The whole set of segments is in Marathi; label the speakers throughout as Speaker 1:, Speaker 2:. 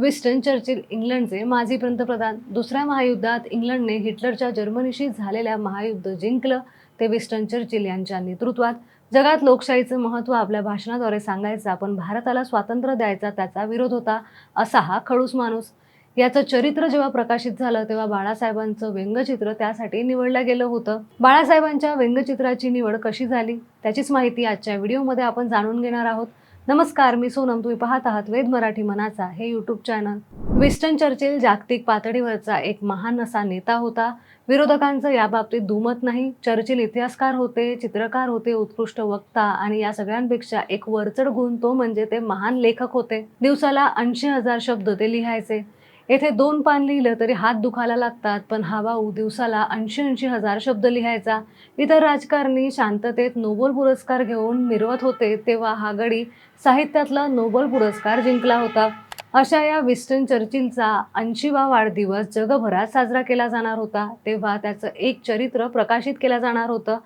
Speaker 1: विस्टन चर्चिल इंग्लंडचे माजी पंतप्रधान. दुसऱ्या महायुद्धात इंग्लंडने हिटलरच्या जर्मनीशी झालेल्या महायुद्ध जिंकलं ते विस्टन चर्चिल यांच्या नेतृत्वात. जगात लोकशाहीचं महत्त्व आपल्या भाषणाद्वारे सांगायचं पण भारताला स्वातंत्र्य द्यायचा त्याचा विरोध होता असा हा खडूस माणूस. याचं चरित्र जेव्हा प्रकाशित झालं तेव्हा बाळासाहेबांचं व्यंगचित्र त्यासाठी निवडलं गेलं होतं. बाळासाहेबांच्या व्यंगचित्राची निवड कशी झाली त्याचीच माहिती आजच्या व्हिडिओमध्ये आपण जाणून घेणार आहोत. नमस्कार मी सोनम. तुम्ही पाहत आहात वेद मराठी मनाचा. हे यूट्यूब चॅनल विस्टन चर्चिल जागतिक पातळीवरचा एक महान असा नेता होता. विरोधकांचं याबाबतीत दुमत नाही. चर्चिल इतिहासकार होते चित्रकार होते उत्कृष्ट वक्ता आणि या सगळ्यांपेक्षा एक वरचढ गुण तो म्हणजे ते महान लेखक होते. दिवसाला ऐंशी हजार शब्द ते लिहायचे. येथे दोन पान लिहिलं तरी हात दुखायला लागतात पण हा भाऊ दिवसाला ऐंशी ऐंशी हजार शब्द लिहायचा. इतर राजकारणी शांततेत नोबल पुरस्कार घेऊन मिरवत होते तेव्हा हा गडी साहित्यातला नोबल पुरस्कार जिंकला होता. अशा या विस्टन चर्चिलचा ऐंशीवा वाढदिवस जगभरात साजरा केला जाणार होता तेव्हा त्याचं एक चरित्र प्रकाशित केलं जाणार होतं.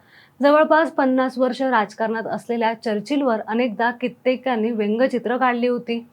Speaker 1: जवळपास पन्नास वर्ष राजकारणात असलेल्या चर्चिलवर अनेकदा कित्येकांनी व्यंगचित्र काढली होती.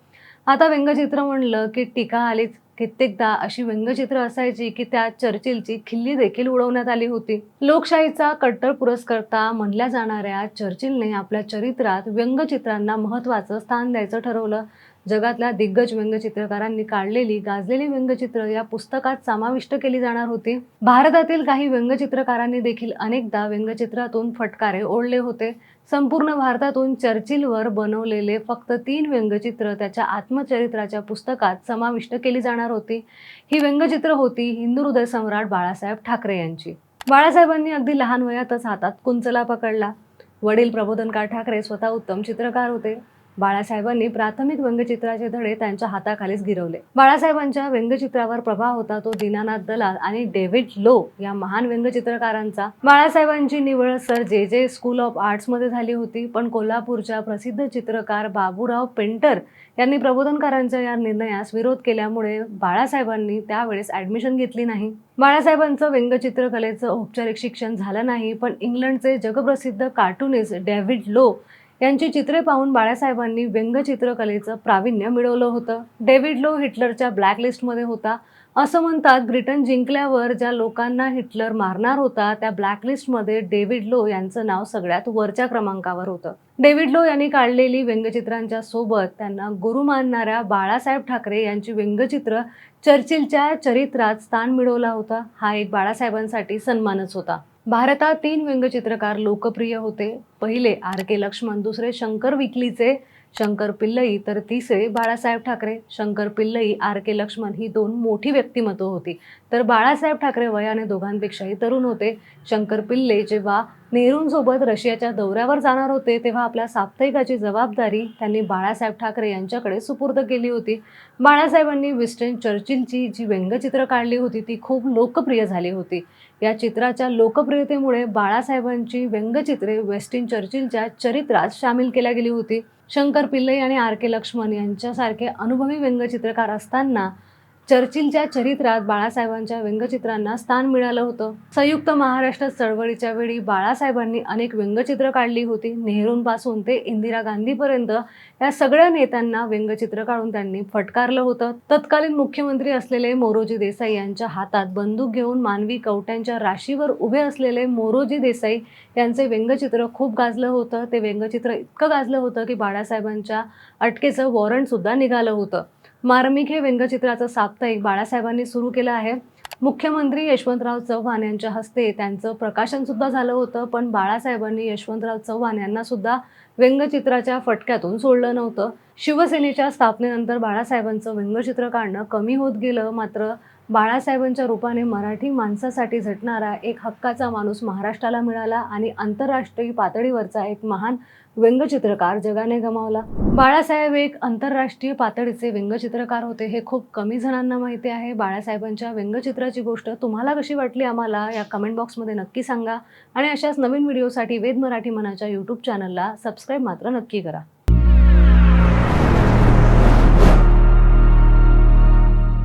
Speaker 1: आता व्यंगचित्र म्हणलं की टीका आलीच. कित्येकदा अशी व्यंगचित्र असायची की त्या चर्चिलची खिल्ली देखील उडवण्यात आली होती. लोकशाहीचा कट्टर पुरस्कर्ता म्हणल्या जाणाऱ्या चर्चिलने आपल्या चरित्रात व्यंगचित्रांना महत्त्वाचं स्थान द्यायचं ठरवलं. जगातल्या दिग्गज व्यंगचित्रकारांनी काढलेली गाजलेली व्यंगचित्र या पुस्तकात समाविष्ट केली जाणार होती. भारतातील काही व्यंगचित्रकारांनी देखील अनेकदा व्यंगचित्रातून फटकारे ओढले होते. संपूर्ण भारतातून चर्चिलवर बनवलेले फक्त तीन व्यंगचित्र त्याच्या आत्मचरित्राच्या पुस्तकात समाविष्ट केली जाणार होती. ही व्यंगचित्र होती हिंदू हृदय सम्राट बाळासाहेब ठाकरे यांची. बाळासाहेबांनी अगदी लहान वयातच हातात कुंचला पकडला. वडील प्रबोधनकार ठाकरे स्वतः उत्तम चित्रकार होते. बाळासाहेबांनी प्राथमिक व्यंगचित्राचे धडे त्यांच्या हाताखालीच गिरवले. बाळासाहेबांच्या व्यंगचित्रावर प्रभाव होता तो दीनानाथ दलाल आणि डेव्हिड लो या महान व्यंगचित्रकारांचा. बाळासाहेबांची निवड सर जे जे स्कूल ऑफ आर्ट्समध्ये झाली होती पण कोल्हापूरच्या प्रसिद्ध चित्रकार बाबूराव पेंटर यांनी प्रबोधनकारांच्या या निर्णयास विरोध केल्यामुळे बाळासाहेबांनी त्यावेळेस ऍडमिशन घेतली नाही. बाळासाहेबांचं व्यंगचित्रकलेचं औपचारिक शिक्षण झालं नाही पण इंग्लंडचे जगप्रसिद्ध कार्टुनिस्ट डेव्हिड लो यांची चित्रे पाहून बाळासाहेबांनी व्यंगचित्रकलेचं प्रावीण्य मिळवलं होतं. डेव्हिड लो हिटलरच्या ब्लॅकलिस्टमध्ये होता. असं म्हणतात ब्रिटन जिंकल्यावर ज्या लोकांना हिटलर मारणार होता त्या ब्लॅकलिस्टमध्ये डेव्हिड लो यांचं नाव सगळ्यात वरच्या क्रमांकावर होतं. डेव्हिड लो यांनी काढलेली व्यंगचित्रांच्या सोबत त्यांना गुरु मानणाऱ्या बाळासाहेब ठाकरे यांची व्यंगचित्र चर्चिलच्या चरित्रात स्थान मिळवला होता. हा एक बाळासाहेबांसाठी सन्मानच होता. भारतात तीन व्यंगचित्रकार लोकप्रिय होते. पहिले आर के लक्ष्मण दुसरे शंकर विकलीचे शंकर पिल्लई तर तिसरे बाळासाहेब ठाकरे. शंकर पिल्लई आर के लक्ष्मण ही दोन मोठी व्यक्तिमत्व होती. तर बाळासाहेब ठाकरे वयाने दोघांपेक्षाही तरुण होते. शंकर पिल्ले जेव्हा नेहरूंसोबत रशियाच्या दौऱ्यावर जाणार होते तेव्हा आपल्या साप्ताहिकाची जबाबदारी त्यांनी बाळासाहेब ठाकरे यांच्याकडे सुपूर्द केली होती. बाळासाहेबांनी विस्टन चर्चिलची जी व्यंगचित्र काढली होती ती खूप लोकप्रिय झाली होती. या चित्राच्या लोकप्रियतेमुळे बाळासाहेबांची व्यंगचित्रे वेस्टिन चर्चिलच्या चरित्रात सामील केल्या गेली होती. शंकर पिल्लई आणि आर के लक्ष्मण यांच्यासारखे अनुभवी व्यंगचित्रकार असताना चर्चिलच्या चरित्रात बाळासाहेबांच्या व्यंगचित्रांना स्थान मिळालं होतं. संयुक्त महाराष्ट्र चळवळीच्या वेळी बाळासाहेबांनी अनेक व्यंगचित्र काढली होती. नेहरूंपासून ते इंदिरा गांधीपर्यंत या सगळ्या नेत्यांना व्यंगचित्र काढून त्यांनी फटकारलं होतं. तत्कालीन मुख्यमंत्री असलेले मोरोजी देसाई यांच्या हातात बंदूक घेऊन मानवी कवट्यांच्या राशीवर उभे असलेले मोरोजी देसाई यांचे व्यंगचित्र खूप गाजलं होतं. ते व्यंगचित्र इतकं गाजलं होतं की बाळासाहेबांच्या अटकेचं वॉरंट सुद्धा निघालं होतं. मार्मिक हे व्यंगचित्राचं साप्ताहिक बाळासाहेबांनी सुरू केलं आहे. मुख्यमंत्री यशवंतराव चव्हाण यांच्या हस्ते त्यांचं प्रकाशन सुद्धा झालं होतं पण बाळासाहेबांनी यशवंतराव चव्हाण यांना सुद्धा व्यंगचित्राच्या फटक्यातून सोडलं नव्हतं. शिवसेनेच्या स्थापनेनंतर बाळासाहेबांचं व्यंगचित्र काढणं कमी होत गेलं मात्र बाळासाहेबांच्या रूपाने मराठी माणसासाठी झटणारा एक हक्काचा माणूस महाराष्ट्राला मिळाला आणि आंतरराष्ट्रीय पातळीवरचा एक महान व्यंगचित्रकार जगाने गमावला. बाळासाहेब एक आंतरराष्ट्रीय पातळीचे व्यंगचित्रकार होते हे खूप कमी जणांना माहिती आहे. बाळासाहेबांच्या व्यंगचित्राची गोष्ट तुम्हाला कशी वाटली आम्हाला या कमेंट बॉक्समध्ये नक्की सांगा. आणि अशाच नवीन व्हिडिओसाठी वेद मराठी मनाच्या यूट्यूब चॅनलला सबस्क्राईब मात्र नक्की करा.